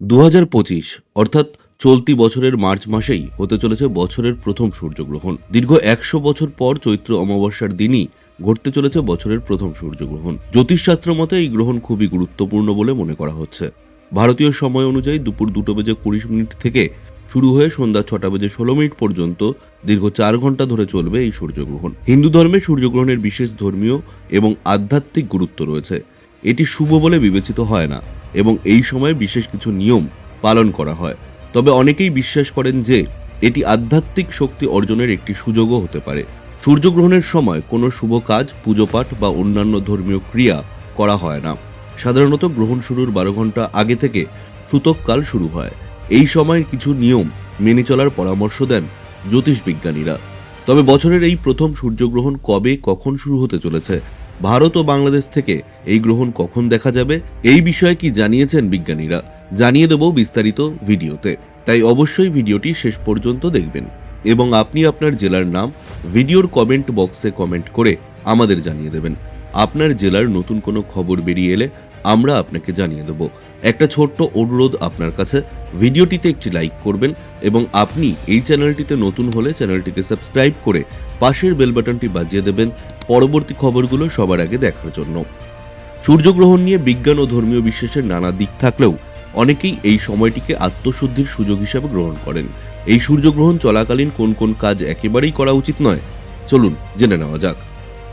দু অর্থাৎ চলতি বছরের মার্চ মাসেই হতে চলেছে বছরের প্রথম সূর্যগ্রহণ। দীর্ঘ একশো বছর পর চৈত্র অমাবস্যার দিনই ঘটতে চলেছে বছরের প্রথম সূর্যগ্রহণ। জ্যোতিষশাস্ত্র মতে এই গ্রহণ খুবই গুরুত্বপূর্ণ বলে মনে করা হচ্ছে। ভারতীয় সময় অনুযায়ী দুপুর দুটো বেজে কুড়ি মিনিট থেকে শুরু হয়ে সন্ধ্যা ছটা বেজে ষোলো মিনিট পর্যন্ত দীর্ঘ চার ঘণ্টা ধরে চলবে এই সূর্যগ্রহণ। হিন্দু ধর্মে সূর্যগ্রহণের বিশেষ ধর্মীয় এবং আধ্যাত্মিক গুরুত্ব রয়েছে। এটি শুভ বলে বিবেচিত হয় না। এবং এই সময়ে বিশেষ কিছু নিয়ম পালন করা হয়। তবে অনেকেই বিশ্বাস করেন যে, এটি আধ্যাত্মিক শক্তি অর্জনের একটি সুযোগও হতে পারে। সূর্যগ্রহণের সময় কোনো শুভ কাজ, পুজোপাঠ বা অন্যান্য ধর্মীয় ক্রিয়া করা হয় না। সাধারণত গ্রহণ শুরুর বারো ঘণ্টা আগে থেকে সূতককাল শুরু হয়। এই সময়ের কিছু নিয়ম মেনে চলার পরামর্শ দেন জ্যোতিষবিজ্ঞানীরা। তবে বছরের এই প্রথম সূর্যগ্রহণ কবে, কখন শুরু হতে চলেছে ভারত ও বাংলাদেশ থেকে এই গ্রহণ কখন দেখা যাবে? এই বিষয়ে কি জানিয়েছেন বিজ্ঞানীরা? জানিয়ে দেব বিস্তারিত ভিডিওতে। তাই অবশ্যই ভিডিওটি শেষ পর্যন্ত দেখবেন। এবং আপনি আপনার জেলার নাম ভিডিওর কমেন্ট বক্সে কমেন্ট করে আমাদের জানিয়ে দেবেন। আপনার জেলার নতুন কোনো খবর বেরিয়ে এলে আমরা আপনাকে জানিয়ে দেব। একটা ছোট্ট অনুরোধ আপনার কাছে। ভিডিওটিতে একটি লাইক করবেন এবং আপনি এই চ্যানেলটিতে নতুন হলে চ্যানেলটিকে সাবস্ক্রাইব করে পাশের বেল বাটনটি বাজিয়ে দেবেন পরবর্তী খবরগুলো সবার আগে দেখার জন্য। সূর্যগ্রহণ নিয়ে বিজ্ঞান ও ধর্মীয় বিশ্বাসের নানা দিক থাকলেও অনেকেই এই সময়টিকে আত্মশুদ্ধির সুযোগ হিসাবে গ্রহণ করেন। এই সূর্যগ্রহণ চলাকালীন কোন কোন কাজ একেবারেই করা উচিত নয়? চলুন জেনে নেওয়া যাক।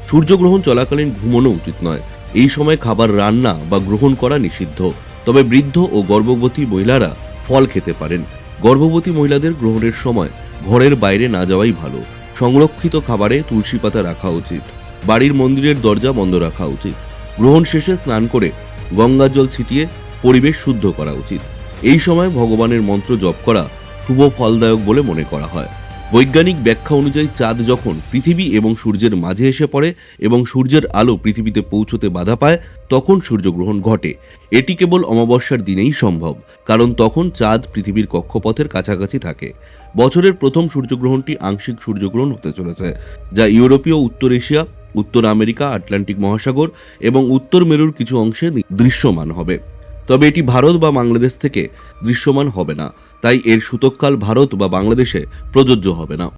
সূর্যগ্রহণ চলাকালীন ঘুমানো উচিত নয়। এই সময় খাবার রান্না বা গ্রহণ করা নিষিদ্ধ। তবে বৃদ্ধ ও গর্ভবতী মহিলারা ফল খেতে পারেন। গর্ভবতী মহিলাদের গ্রহণের সময় ঘরের বাইরে না যাওয়াই ভালো। সংরক্ষিত খাবারে তুলসী পাতা রাখা উচিত। বাড়ির মন্দিরের দরজা বন্ধ রাখা উচিত। গ্রহণ শেষে স্নান করে গঙ্গা জল ছিটিয়ে পরিবেশ শুদ্ধ করা উচিত। এই সময় ভগবানের মন্ত্র জপ করা শুভ ফলদায়ক বলে মনে করা হয়। বৈজ্ঞানিক ব্যাখ্যা অনুযায়ী চাঁদ যখন পৃথিবী এবং সূর্যের মাঝে এসে পড়ে এবং সূর্যের আলো পৃথিবীতে পৌঁছতে বাধা পায়, তখন সূর্যগ্রহণ ঘটে। এটি কেবল অমাবস্যার দিনেই সম্ভব, কারণ তখন চাঁদ পৃথিবীর কক্ষপথের কাছাকাছি থাকে। বছরের প্রথম সূর্যগ্রহণটি আংশিক সূর্যগ্রহণ হতে চলেছে, যা ইউরোপীয়, উত্তর এশিয়া, উত্তর আমেরিকা, আটলান্টিক মহাসাগর এবং উত্তর মেরুর কিছু অংশে দৃশ্যমান হবে। তবে এটি ভারত বা বাংলাদেশ থেকে দৃশ্যমান হবে না। তাই এর সূতককাল ভারত বা বাংলাদেশে প্রযোজ্য হবে না।